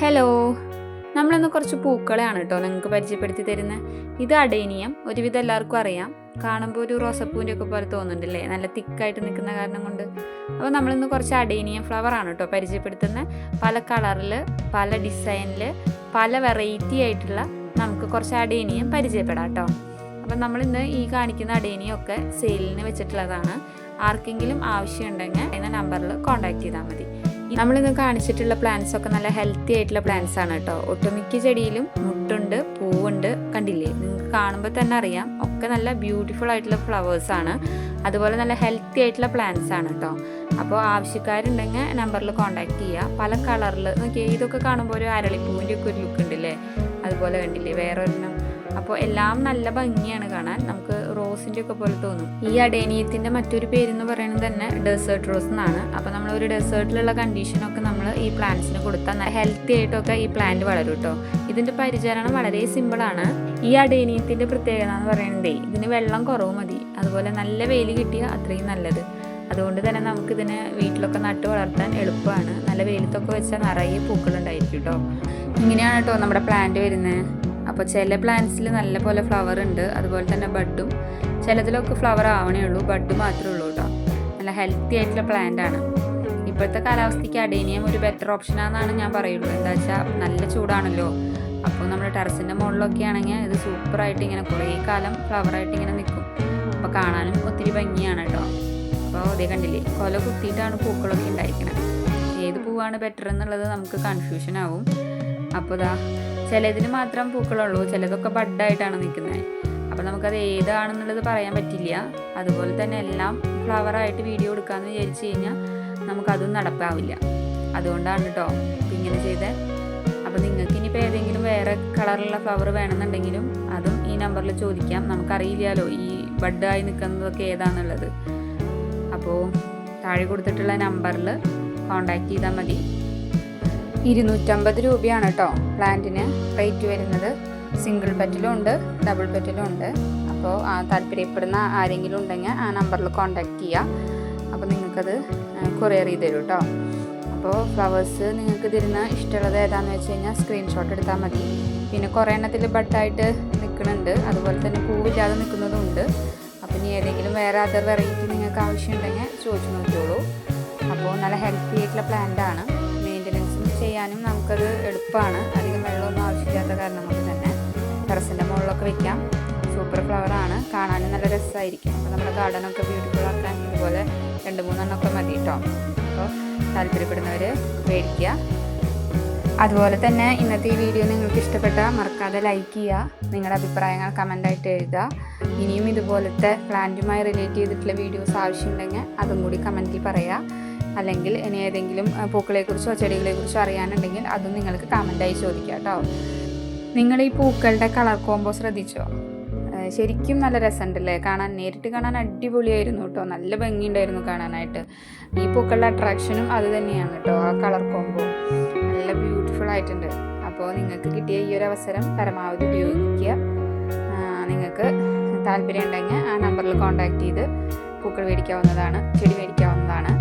Hello നമ്മളിന്ന് കുറച്ച് പൂക്കളെയാണ് കേട്ടോ നിങ്ങൾക്ക് പരിചയപ്പെടുത്തി തരുന്നത് ഇത് അടേനിയം. ഒരുവിധം എല്ലാവർക്കും അറിയാം. കാണുമ്പോൾ ഒരു റോസപ്പൂവിന്റെ ഒക്കെ പോലെ തോന്നുന്നുണ്ടല്ലേ? നല്ല തിക്കായിട്ട് നിൽക്കുന്ന കാരണം കൊണ്ട്. അപ്പോൾ നമ്മളിന്ന് കുറച്ച് അടേനിയം ഫ്ലവർ ആണ് കേട്ടോ പരിചയപ്പെടുത്തുന്നത് പല കളറിൽ പല ഡിസൈനിൽ പല വെറൈറ്റി ആയിട്ടുള്ള നമുക്ക് കുറച്ച് അടേനിയം പരിചയപ്പെടാം കേട്ടോ അപ്പം നമ്മളിന്ന് ഈ കാണിക്കുന്ന അടേനിയം ഒക്കെ സെയിലിന് വെച്ചിട്ടുള്ളതാണ്. ആർക്കെങ്കിലും ആവശ്യമുണ്ടെങ്കിൽ എന്ന നമ്പറിൽ കോൺടാക്ട് ചെയ്താൽ മതി. നമ്മളിന്ന് കാണിച്ചിട്ടുള്ള പ്ലാന്റ്സ് ഒക്കെ നല്ല ഹെൽത്തി ആയിട്ടുള്ള പ്ലാന്റ്സ് ആണ് കേട്ടോ. ഒട്ടുമിക്ക ചെടിയിലും മുട്ടുണ്ട് പൂവുണ്ട് കണ്ടില്ലേ? നിങ്ങൾക്ക് കാണുമ്പോൾ തന്നെ അറിയാം ഒക്കെ നല്ല ബ്യൂട്ടിഫുൾ ആയിട്ടുള്ള ഫ്ലവേഴ്സ് ആണ്. അതുപോലെ നല്ല ഹെൽത്തി ആയിട്ടുള്ള പ്ലാന്റ്സ് ആണ് കേട്ടോ. അപ്പോൾ ആവശ്യക്കാരുണ്ടെങ്കിൽ നമ്പറിൽ കോൺടാക്ട് ചെയ്യുക പല കളറിൽ നോക്കിയാൽ ഇതൊക്കെ കാണുമ്പോൾ ഒരു അരളിപ്പൂവിന്റെ ഒക്കെ ഒരു ലുക്ക് ഉണ്ടല്ലേ? അതുപോലെ കണ്ടില്ലേ വേറെ ഒരെണ്ണം അപ്പോൾ എല്ലാം നല്ല ഭംഗിയാണ് കാണാൻ. നമുക്ക് റോസിന്റെ ഒക്കെ പോലെ തോന്നും. ഈ അടേനിയത്തിന്റെ മറ്റൊരു പേരെന്ന് പറയുന്നത് തന്നെ ഡെസേർട്ട് റോസ് എന്നാണ്. അപ്പോൾ നമ്മൾ ഒരു ഡെസേർട്ടിലുള്ള കണ്ടീഷനൊക്കെ നമ്മൾ ഈ പ്ലാന്റ്സിന് കൊടുത്താൽ ഹെൽത്തി ആയിട്ടൊക്കെ ഈ പ്ലാന്റ് വളരും കേട്ടോ ഇതിന്റെ പരിചരണം വളരെ സിമ്പിളാണ് ഈ അടേനിയത്തിന്റെ പ്രത്യേകത എന്ന് പറയുന്നത് ഇതിന് വെള്ളം കുറവ് മതി. അതുപോലെ നല്ല വെയിൽ കിട്ടിയാൽ അത്രയും നല്ലത്. അതുകൊണ്ട് തന്നെ നമുക്കിതിനെ വീട്ടിലൊക്കെ നട്ട് വളർത്താൻ എളുപ്പമാണ്. നല്ല വെയിലത്തൊക്കെ വെച്ചാൽ നിറയെ പൂക്കളുണ്ടായിരിക്കും കേട്ടോ ഇങ്ങനെയാണ് കേട്ടോ നമ്മുടെ പ്ലാന്റ് വരുന്നത്. അപ്പോൾ ചില പ്ലാന്റ്സിൽ നല്ലപോലെ ഫ്ലവർ ഉണ്ട്. അതുപോലെ തന്നെ ബഡും ചിലതിലൊക്കെ ഫ്ലവർ ആവണേ ഉള്ളൂ. ബഡ് മാത്രമേ ഉള്ളൂ കേട്ടോ നല്ല ഹെൽത്തി ആയിട്ടുള്ള പ്ലാന്റ് ആണ്. ഇപ്പോഴത്തെ കാലാവസ്ഥയ്ക്ക് അഡേനിയം ഒരു ബെറ്റർ ഓപ്ഷനാണെന്നാണ് ഞാൻ പറയുള്ളൂ എന്താ വെച്ചാൽ നല്ല ചൂടാണല്ലോ. അപ്പോൾ നമ്മുടെ ടെറസിന്റെ മുകളിലൊക്കെ ആണെങ്കിൽ ഇത് സൂപ്പറായിട്ട് ഇങ്ങനെ കുറേ കാലം ഫ്ലവറായിട്ട് ഇങ്ങനെ നിൽക്കും. അപ്പോൾ കാണാനും ഒത്തിരി ഭംഗിയാണ് കേട്ടോ അപ്പോൾ അതേ കണ്ടില്ലേ കൊല കുത്തിയിട്ടാണ് പൂക്കളൊക്കെ ഉണ്ടായിരിക്കുന്നത് ഏത് പൂവാണ് ബെറ്റർ എന്നുള്ളത് നമുക്ക് കൺഫ്യൂഷൻ ആവും. അപ്പോൾ ഇതാ ചിലതിന് മാത്രം പൂക്കളുള്ളൂ ചിലതൊക്കെ ബഡായിട്ടാണ് നിൽക്കുന്നത് അപ്പോൾ നമുക്കത് ഏതാണെന്നുള്ളത് പറയാൻ പറ്റില്ല. അതുപോലെ തന്നെ എല്ലാം ഫ്ലവറായിട്ട് വീഡിയോ എടുക്കാമെന്ന് വിചാരിച്ചു കഴിഞ്ഞാൽ നമുക്കതും നടപ്പാവില്ല. അതുകൊണ്ടാണ് കേട്ടോ ഇങ്ങനെ ചെയ്തത് അപ്പോൾ നിങ്ങൾക്ക് ഇനിയിപ്പോൾ ഏതെങ്കിലും വേറെ കളറുള്ള ഫ്ലവർ വേണമെന്നുണ്ടെങ്കിലും അതും ഈ നമ്പറിൽ ചോദിക്കാം. നമുക്കറിയില്ലല്ലോ ഈ ബഡായി നിൽക്കുന്നതൊക്കെ ഏതാണെന്നുള്ളത് അപ്പോൾ താഴെ കൊടുത്തിട്ടുള്ള നമ്പറിൽ കോണ്ടാക്ട് ചെയ്താൽ മതി. ഇരുന്നൂറ്റമ്പത് രൂപയാണ് കേട്ടോ പ്ലാന്റിന് റേറ്റ് വരുന്നത്. സിംഗിൾ ബെറ്റിലും ഉണ്ട് ഡബിൾ ബെറ്റിലും ഉണ്ട്. അപ്പോൾ താല്പര്യപ്പെടുന്ന ആരെങ്കിലും ഉണ്ടെങ്കിൽ ആ നമ്പറിൽ കോൺടാക്റ്റ് ചെയ്യുക അപ്പോൾ നിങ്ങൾക്കത് കൊറിയർ ചെയ്ത് തരും കേട്ടോ അപ്പോൾ ഫ്ലവേഴ്സ് നിങ്ങൾക്ക് തരുന്ന ഇഷ്ടമുള്ളത് ഏതാണെന്ന് വെച്ച് കഴിഞ്ഞാൽ സ്ക്രീൻഷോട്ട് എടുത്താൽ മതി. പിന്നെ കുറേ എണ്ണത്തിൽ ബഡായിട്ട് നിൽക്കുന്നുണ്ട് അതുപോലെ തന്നെ പൂവില്ലാതെ നിൽക്കുന്നതും ഉണ്ട്. അപ്പോൾ ഇനി ഏതെങ്കിലും വേറെ അതർ വെറൈറ്റി നിങ്ങൾക്ക് ആവശ്യമുണ്ടെങ്കിൽ ചോദിച്ചു നോക്കിയോളൂ അപ്പോൾ നല്ല ഹെൽത്തി ആയിട്ടുള്ള പ്ലാന്റ് ആണ്. ചെയ്യാനും നമുക്കത് എളുപ്പമാണ്. അധികം വെള്ളമൊന്നും ആവശ്യമില്ലാത്ത കാരണം കൊണ്ട് തന്നെ ടെറസിന്റെ മുകളിലൊക്കെ വെക്കാം. സൂപ്പർ ഫ്ലവറാണ് കാണാനും നല്ല രസമായിരിക്കും. അപ്പോൾ നമ്മുടെ ഗാർഡനൊക്കെ ബ്യൂട്ടിഫുൾ ആക്കാൻ ഇതുപോലെ രണ്ട് മൂന്നെണ്ണമൊക്കെ മതി കേട്ടോ അപ്പോൾ താല്പര്യപ്പെടുന്നവർ മേടിക്കുക. അതുപോലെ തന്നെ ഇന്നത്തെ ഈ വീഡിയോ നിങ്ങൾക്ക് ഇഷ്ടപ്പെട്ടാൽ മറക്കാതെ ലൈക്ക് ചെയ്യുക. നിങ്ങളുടെ അഭിപ്രായങ്ങൾ കമന്റായിട്ട് എഴുതുക. ഇനിയും ഇതുപോലത്തെ പ്ലാന്റുമായി റിലേറ്റ് ചെയ്തിട്ടുള്ള വീഡിയോസ് ആവശ്യമുണ്ടെങ്കിൽ അതും കൂടി കമന്റിൽ പറയുക അല്ലെങ്കിൽ ഇനി ഏതെങ്കിലും പൂക്കളെക്കുറിച്ചോ ചെടികളെക്കുറിച്ചോ അറിയാനുണ്ടെങ്കിൽ അതും നിങ്ങൾക്ക് കമന്റായി ചോദിക്കാം കേട്ടോ. നിങ്ങൾ ഈ പൂക്കളുടെ കളർ കോമ്പോ ശ്രദ്ധിച്ചോ? ശരിക്കും നല്ല രസമുണ്ടല്ലേ? കാണാൻ നേരിട്ട് കാണാൻ അടിപൊളിയായിരുന്നു കേട്ടോ. നല്ല ഭംഗിയുണ്ടായിരുന്നു കാണാനായിട്ട്. ഈ പൂക്കളുടെ അട്രാക്ഷനും അത് തന്നെയാണ് കേട്ടോ ആ കളർ കോമ്പോ നല്ല ബ്യൂട്ടിഫുൾ ആയിട്ടുണ്ട്. അപ്പോൾ നിങ്ങൾക്ക് കിട്ടിയ ഈ ഒരു അവസരം പരമാവധി ഉപയോഗിക്കുക. നിങ്ങൾക്ക് താല്പര്യം ഉണ്ടെങ്കിൽ ആ നമ്പറിൽ കോൺടാക്ട് ചെയ്ത് പൂക്കൾ മേടിക്കാവുന്നതാണ് ചെടി മേടിക്കാവുന്നതാണ്.